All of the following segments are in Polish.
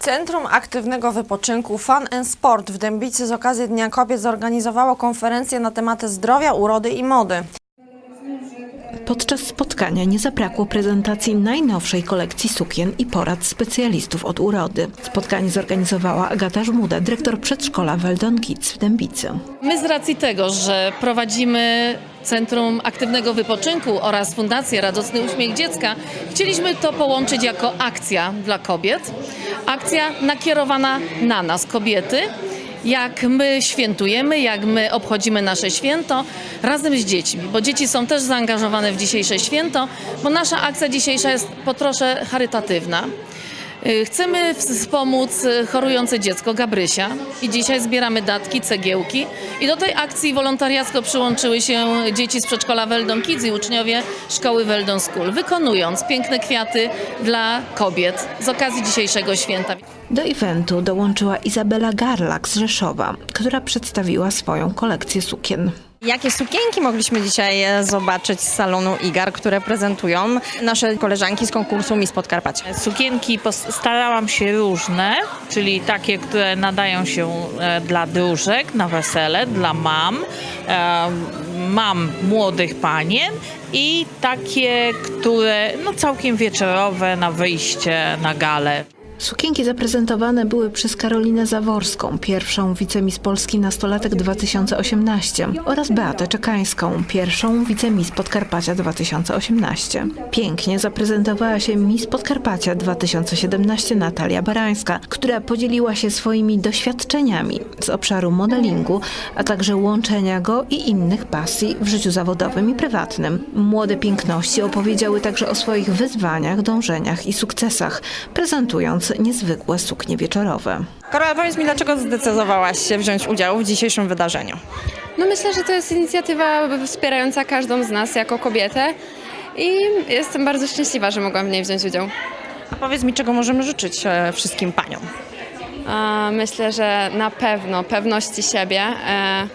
Centrum Aktywnego Wypoczynku Fun and Sport w Dębicy z okazji Dnia Kobiet zorganizowało konferencję na tematy zdrowia, urody i mody. Podczas spotkania nie zabrakło prezentacji najnowszej kolekcji sukien i porad specjalistów od urody. Spotkanie zorganizowała Agata Żmuda, dyrektor przedszkola Weldon Kids w Dębicy. My z racji tego, że prowadzimy Centrum Aktywnego Wypoczynku oraz Fundację Radosny Uśmiech Dziecka, chcieliśmy to połączyć jako akcja dla kobiet. Akcja nakierowana na nas, kobiety, jak my świętujemy, jak my obchodzimy nasze święto razem z dziećmi, bo dzieci są też zaangażowane w dzisiejsze święto, bo nasza akcja dzisiejsza jest po trosze charytatywna. Y, Chcemy wspomóc y, chorujące dziecko Gabrysia i dzisiaj zbieramy datki, cegiełki i do tej akcji wolontariacko przyłączyły się dzieci z przedszkola Weldon Kids i uczniowie szkoły Weldon School, wykonując piękne kwiaty dla kobiet z okazji dzisiejszego święta. Do eventu dołączyła Izabela Garlak z Rzeszowa, która przedstawiła swoją kolekcję sukien. Jakie sukienki mogliśmy dzisiaj e, zobaczyć z salonu IGAR, które prezentują nasze koleżanki z konkursu Miss Podkarpacia? Sukienki starałam się różne, czyli takie, które nadają się e, dla dróżek na wesele, dla mam, e, mam młodych panien i takie, które no całkiem wieczorowe na wyjście na galę. Sukienki zaprezentowane były przez Karolinę Zaworską, pierwszą wicemis Polski Nastolatek 2018 oraz Beatę Czekańską, pierwszą wicemis Podkarpacia 2018. Pięknie zaprezentowała się Miss Podkarpacia 2017 Natalia Barańska, która podzieliła się swoimi doświadczeniami z obszaru modelingu, a także łączenia go i innych pasji w życiu zawodowym i prywatnym. Młode piękności opowiedziały także o swoich wyzwaniach, dążeniach i sukcesach, prezentując niezwykłe suknie wieczorowe. Karola, powiedz mi, dlaczego zdecydowałaś się wziąć udział w dzisiejszym wydarzeniu? No myślę, że to jest inicjatywa wspierająca każdą z nas jako kobietę i jestem bardzo szczęśliwa, że mogłam w niej wziąć udział. A powiedz mi, czego możemy życzyć e, wszystkim paniom? Myślę, że na pewno pewności siebie e,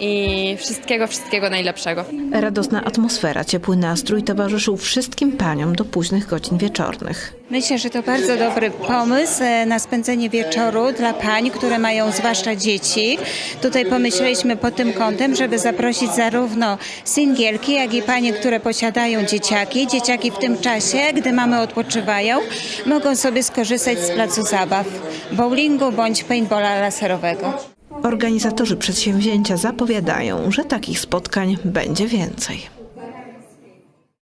i wszystkiego, wszystkiego najlepszego. Radosna atmosfera, ciepły nastrój towarzyszył wszystkim paniom do późnych godzin wieczornych. Myślę, że to bardzo dobry pomysł e, na spędzenie wieczoru dla pań, które mają zwłaszcza dzieci. Tutaj pomyśleliśmy pod tym kątem, żeby zaprosić zarówno singielki, jak i panie, które posiadają dzieciaki. Dzieciaki w tym czasie, gdy mamy odpoczywają, mogą sobie skorzystać z placu zabaw, bowlingu bądź paintballa laserowego. Organizatorzy przedsięwzięcia zapowiadają, że takich spotkań będzie więcej.